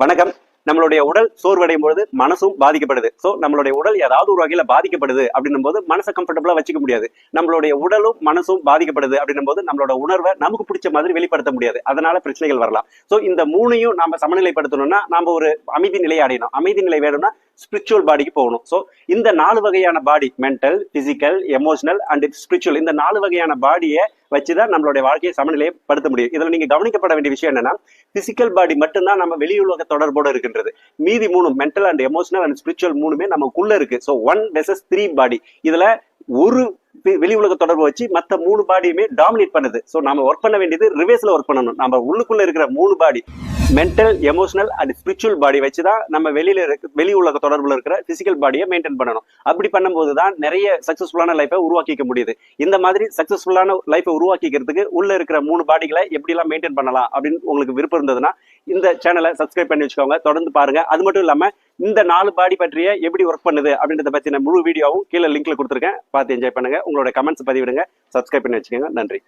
வணக்கம். நம்மளுடைய உடல் சோர்வடையும் பொழுது மனசும் பாதிக்கப்படுது. சோ நம்மளுடைய உடல் ஏதாவது ஒரு வகையில பாதிக்கப்படுது அப்படின்னும் போது மனசை கம்ஃபர்டபுளா வச்சுக்க முடியாது. நம்மளுடைய உடலும் மனசும் பாதிக்கப்படுது அப்படின்னும் போது நம்மளோட உணர்வை நமக்கு பிடிச்ச மாதிரி வெளிப்படுத்த முடியாது. அதனால பிரச்சனைகள் வரலாம். சோ இந்த மூணையும் நாம சமநிலைப்படுத்தணும்னா நாம ஒரு அமைதி நிலையை அடையணும். அமைதி நிலை வேணும்னா ஸ்பிரிச்சுவல் பாடிக்கு போகணும். ஸோ இந்த நாலு வகையான body mental physical emotional and spiritual இந்த நாலு வகையான பாடியை வச்சுதான் நம்மளுடைய வாழ்க்கையை சமநிலையை படுத்த முடியும். இதுல நீங்க கவனிக்கப்பட வேண்டிய விஷயம் என்னன்னா பிசிக்கல் பாடி மட்டும்தான் நம்ம வெளியுலக தொடர்போடு இருக்கின்றது. மீதி மூணு mental and emotional and spiritual மூணுமே நமக்குள்ள இருக்கு. So one versus three body இதுல ஒரு வெளி உலக தொடர்பு வச்சு மத்த மூணு பாடியுமே டாமினேட் பண்ணுது. ஸோ நாம ஒர்க் பண்ண வேண்டியது ரிவேர்ஸ்ல ஒர்க் பண்ணணும். நம்ம உள்ளுக்குள்ள இருக்கிற மூணு body mental emotional and spiritual body வச்சு தான் நம்ம வெளியில இருக்க வெளி உலக தொடர்புல இருக்கிற பிசிக்கல் பாடியை மெயின்டைன் பண்ணணும். அப்படி பண்ணும்போது தான் நிறைய சக்சஸ்ஃபுல்லான லைஃபை உருவாக்கிக்க முடியுது. இந்த மாதிரி சக்சஸ்ஃபுல்லான லைஃபை உருவாக்கிக்கிறதுக்கு உள்ள இருக்கிற மூணு பாடிகளை எப்படிலாம் மெயின்டைன் பண்ணலாம் அப்படின்னு உங்களுக்கு விருப்பம் இருந்ததுன்னா இந்த சேனலை சப்ஸ்கிரைப் பண்ணி வச்சுக்கோங்க. தொடர்ந்து பாருங்க. அது மட்டும் இல்லாம இந்த நாலு பாடி பற்றிய எப்படி ஒர்க் பண்ணுது அப்படின்றத பத்தின முழு வீடியோவும் கீழே லிங்க்ல கொடுத்துருக்கேன். பார்த்து என்ஜாய் பண்ணுங்க. உங்களோட கமெண்ட்ஸ் பதிவிடுங்க. சப்ஸ்கிரைப் பண்ணி வச்சுக்கோங்க. நன்றி.